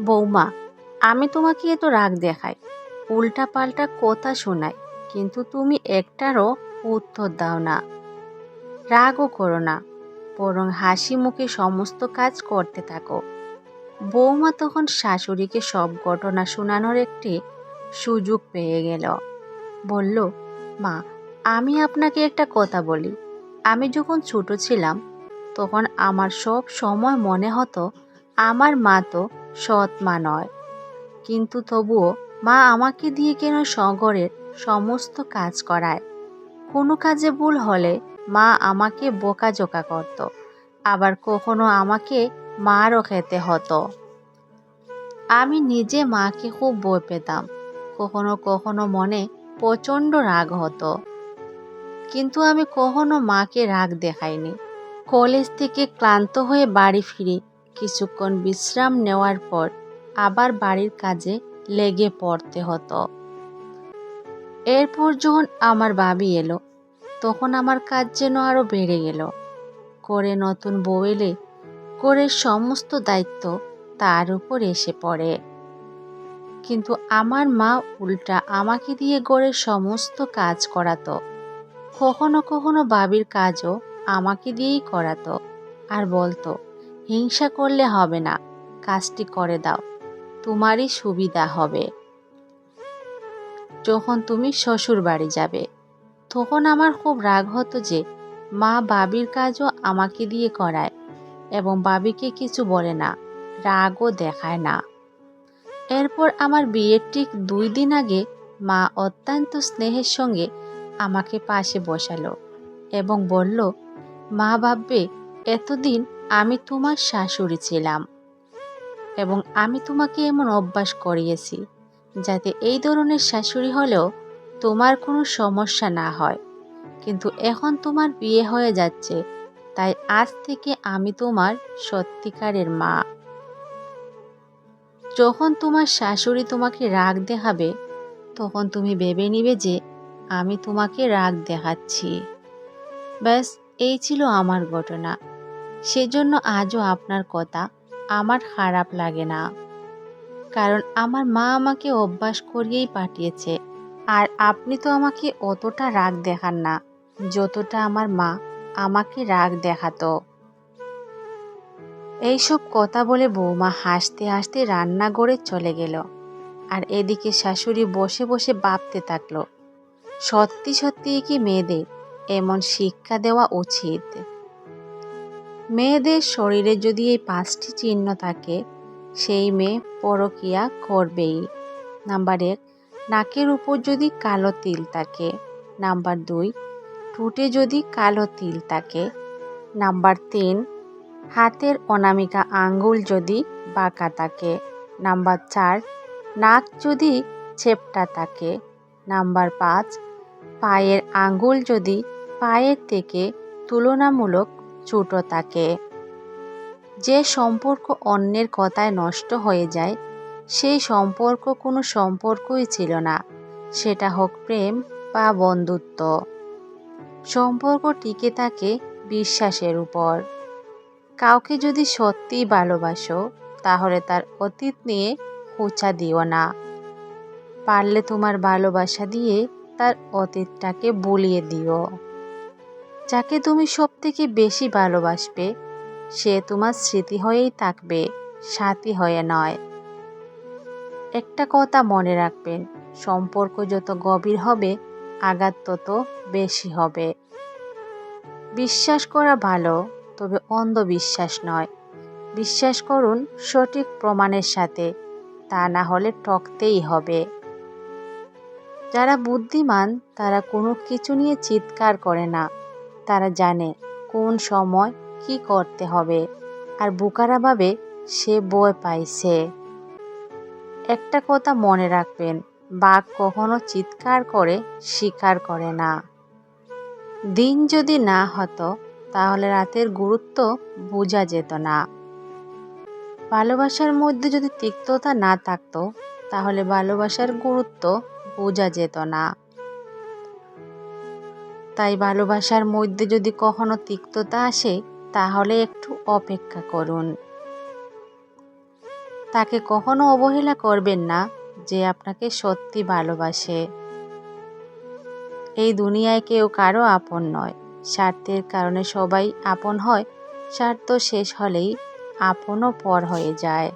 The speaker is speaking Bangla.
বৌমা, আমি তোমাকে এত রাগ দেখাই। উল্টা পাল্টা কথা শোনাই, কিন্তু তুমি একটারও উত্তর দাও না। রাগও করো না, বরং হাসি মুখে সমস্ত কাজ করতে থাকো। বৌমা তখন শাশুড়িকে সব ঘটনা শোনানোর একটি সুযোগ পেয়ে গেল। বলল, মা, আমি আপনাকে একটা কথা বলি। আমি যখন ছোট ছিলাম, তখন আমার সব সময় মনে হতো, আমার মা তো সৎ মা নয়। কিন্তু তবুও মা আমাকে দিয়ে কেন শহরের সমস্ত কাজ করায়? কোনো কাজে ভুল হলে মা আমাকে বোকাজোকা করত, আবার কখনো আমাকে মারও খেতে হতো। আমি নিজে মাকে খুব বই পেতাম, কখনো কখনো মনে প্রচণ্ড রাগ হতো। কিন্তু আমি কখনো মাকে রাগ দেখাইনি। কলেজ থেকে ক্লান্ত হয়ে বাড়ি ফিরে কিছুক্ষণ বিশ্রাম নেওয়ার পর আবার বাড়ির কাজে লেগে পড়তে হতো। এরপর যখন আমার বাবি এলো, তখন আমার কাজ যেন আরও বেড়ে গেল। করে নতুন বউ এলে করে সমস্ত দায়িত্ব তার উপর এসে পড়ে। কিন্তু আমার মা উল্টা আমাকে দিয়ে গড়ের সমস্ত কাজ করাতো। কখনো কখনো বাবির কাজও আমাকে দিয়েই করাতো। আর বলতো হিংসা করলে হবে না। কাজটি করে দাও। তোমারই সুবিধা হবে। যখন তুমি শ্বশুর বাড়ি যাবে, তখন আমার খুব রাগ হতো যে মা বাবির কাজও আমাকে দিয়ে করায় এবং বাবিকে কিছু বলে না, রাগও দেখায় না। এরপর আমার বিয়ের ঠিক দুই দিন আগে মা অত্যন্ত স্নেহের সঙ্গে আমাকে পাশে বসালো এবং বলল, মা ভাববে এতদিন আমি তোমার শাশুড়ি ছিলাম এবং আমি তোমাকে এমন অভ্যাস করিয়েছি যাতে এই ধরনের শাশুড়ি হলেও তোমার কোনো সমস্যা না হয়। কিন্তু এখন তোমার বিয়ে হয়ে যাচ্ছে, তাই আজ থেকে আমি তোমার সত্যিকারের মা। যখন তোমার শাশুড়ি তোমাকে রাগ দেখাবে, তখন তুমি ভেবে নিবে যে আমি তোমাকে রাগ দেখাচ্ছি। ব্যাস, এই ছিল আমার ঘটনা। সেজন্য আজও আপনার কথা আমার খারাপ লাগে না। কারণ আমার মা আমাকে অভ্যাস করিয়েই পাঠিয়েছে। আর আপনি তো আমাকে অতটা রাগ দেখান না, যতটা আমার মা আমাকে রাগ দেখাতো। এইসব কথা বলে বৌমা হাসতে হাসতে রান্নাঘরে চলে গেল। আর এদিকে শাশুড়ি বসে বসে ভাবতে থাকল, সত্যি সত্যি কি মেয়েদের এমন শিক্ষা দেওয়া উচিত? মেয়েদের শরীরে যদি এই পাঁচটি চিহ্ন থাকে, সেই মেয়ে পরকিয়া করবেই। নাম্বার এক, নাকের উপর যদি কালো তিল থাকে। নাম্বার দুই, ঠোঁটে যদি কালো তিল থাকে। নাম্বার তিন, হাতের অনামিকা আঙ্গুল যদি বাঁকা থাকে। নাম্বার চার, নাক যদি ছেপটা থাকে। নাম্বার পাঁচ, পায়ের আঙ্গুল যদি পায়ের থেকে তুলনামূলক ছোটো থাকে যে সম্পর্ক অন্যের কথায় নষ্ট হয়ে যায়, সেই সম্পর্ক কোনো সম্পর্কই ছিল না। সেটা হোক প্রেম বা বন্ধুত্ব। সম্পর্ক টিকে থাকে বিশ্বাসের উপর। কাউকে যদি সত্যিই ভালোবাসো, তাহলে তার অতীত নিয়ে খোঁচা দিও না। পারলে তোমার ভালোবাসা দিয়ে তার অতীতটাকে বলিয়ে দিও। যাকে তুমি সব থেকে বেশি ভালোবাসবে, সে তোমার স্মৃতি হয়েই থাকবে, সাথী হয়ে নয়। একটা কথা মনে রাখবেন, সম্পর্ক যত গভীর হবে, আঘাত তত বেশি হবে। বিশ্বাস করা ভালো, তবে অন্ধবিশ্বাস নয়। বিশ্বাস করুন, সঠিক প্রমাণের সাথে, তা না হলে ঠকতেই হবে। যারা বুদ্ধিমান, তারা কোনো কিছু নিয়ে চিৎকার করে না। তারা জানে কোন সময় কি করতে হবে আর বুকারা ভাবে সে বই পাইছে। একটা কথা মনে রাখবেন, বাঘ কখনো চিৎকার করে শিকার করে না। দিন যদি না হতো, তাহলে রাতের গুরুত্ব বোঝা যেত না। ভালোবাসার মধ্যে যদি তিক্ততা না থাকতো, তাহলে ভালোবাসার গুরুত্ব বোঝা যেত না। তাই ভালোবাসার মধ্যে যদি কখনো তিক্ততা আসে, তাহলে একটু অপেক্ষা করুন। তাকে কখনো অবহেলা করবেন না যে আপনাকে সত্যি ভালোবাসে। এই দুনিয়ায় কেউ কারও আপন নয়। স্বার্থের কারণে সবাই আপন হয়, স্বার্থ শেষ হলেই আপনও পর হয়ে যায়।